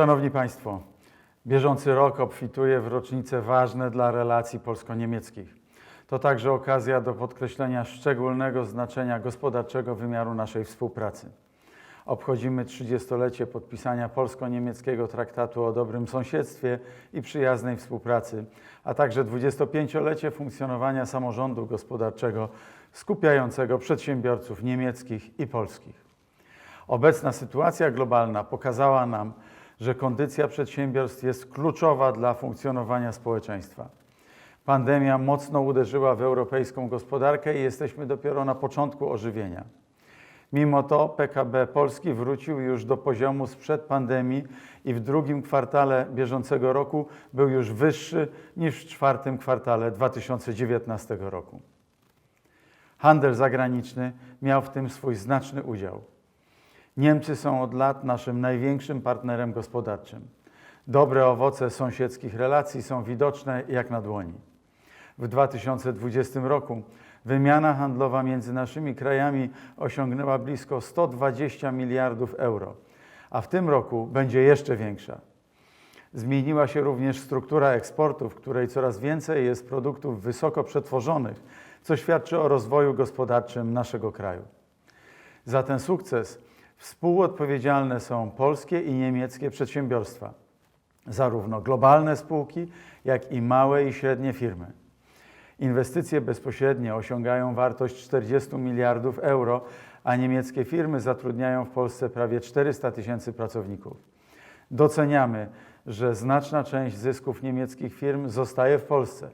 Szanowni Państwo, bieżący rok obfituje w rocznice ważne dla relacji polsko-niemieckich. To także okazja do podkreślenia szczególnego znaczenia gospodarczego wymiaru naszej współpracy. Obchodzimy 30-lecie podpisania polsko-niemieckiego traktatu o dobrym sąsiedztwie i przyjaznej współpracy, a także 25-lecie funkcjonowania samorządu gospodarczego skupiającego przedsiębiorców niemieckich i polskich. Obecna sytuacja globalna pokazała nam, że kondycja przedsiębiorstw jest kluczowa dla funkcjonowania społeczeństwa. Pandemia mocno uderzyła w europejską gospodarkę i jesteśmy dopiero na początku ożywienia. Mimo to PKB Polski wrócił już do poziomu sprzed pandemii i w drugim kwartale bieżącego roku był już wyższy niż w czwartym kwartale 2019 roku. Handel zagraniczny miał w tym swój znaczny udział. Niemcy są od lat naszym największym partnerem gospodarczym. Dobre owoce sąsiedzkich relacji są widoczne jak na dłoni. W 2020 roku wymiana handlowa między naszymi krajami osiągnęła blisko 120 miliardów euro, a w tym roku będzie jeszcze większa. Zmieniła się również struktura eksportu, w której coraz więcej jest produktów wysoko przetworzonych, co świadczy o rozwoju gospodarczym naszego kraju. Za ten sukces współodpowiedzialne są polskie i niemieckie przedsiębiorstwa, zarówno globalne spółki, jak i małe i średnie firmy. Inwestycje bezpośrednie osiągają wartość 40 miliardów euro, a niemieckie firmy zatrudniają w Polsce prawie 400 tysięcy pracowników. Doceniamy, że znaczna część zysków niemieckich firm zostaje w Polsce.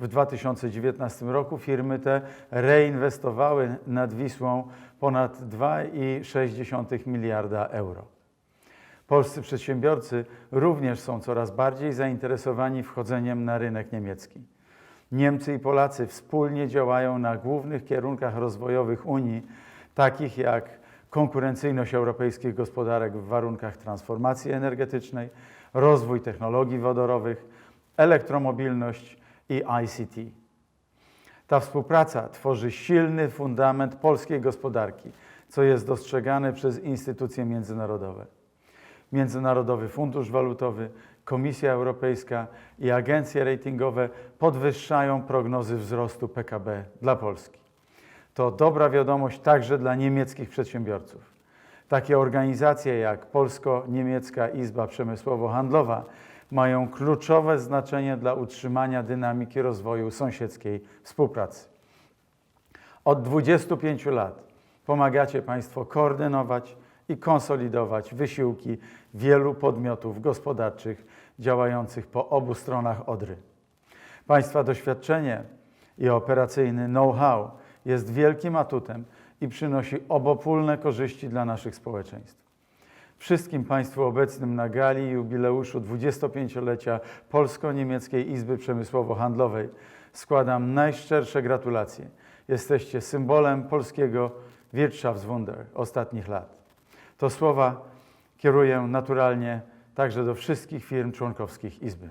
W 2019 roku firmy te reinwestowały nad Wisłą ponad 2,6 miliarda euro. Polscy przedsiębiorcy również są coraz bardziej zainteresowani wchodzeniem na rynek niemiecki. Niemcy i Polacy wspólnie działają na głównych kierunkach rozwojowych Unii, takich jak konkurencyjność europejskich gospodarek w warunkach transformacji energetycznej, rozwój technologii wodorowych, elektromobilność i ICT. Ta współpraca tworzy silny fundament polskiej gospodarki, co jest dostrzegane przez instytucje międzynarodowe. Międzynarodowy Fundusz Walutowy, Komisja Europejska i agencje ratingowe podwyższają prognozy wzrostu PKB dla Polski. To dobra wiadomość także dla niemieckich przedsiębiorców. Takie organizacje jak Polsko-Niemiecka Izba Przemysłowo-Handlowa mają kluczowe znaczenie dla utrzymania dynamiki rozwoju sąsiedzkiej współpracy. Od 25 lat pomagacie Państwo koordynować i konsolidować wysiłki wielu podmiotów gospodarczych działających po obu stronach Odry. Państwa doświadczenie i operacyjny know-how jest wielkim atutem i przynosi obopólne korzyści dla naszych społeczeństw. Wszystkim Państwu obecnym na gali jubileuszu 25-lecia Polsko-Niemieckiej Izby Przemysłowo-Handlowej składam najszczersze gratulacje. Jesteście symbolem polskiego Wirtschaftswunder ostatnich lat. To słowa kieruję naturalnie także do wszystkich firm członkowskich Izby.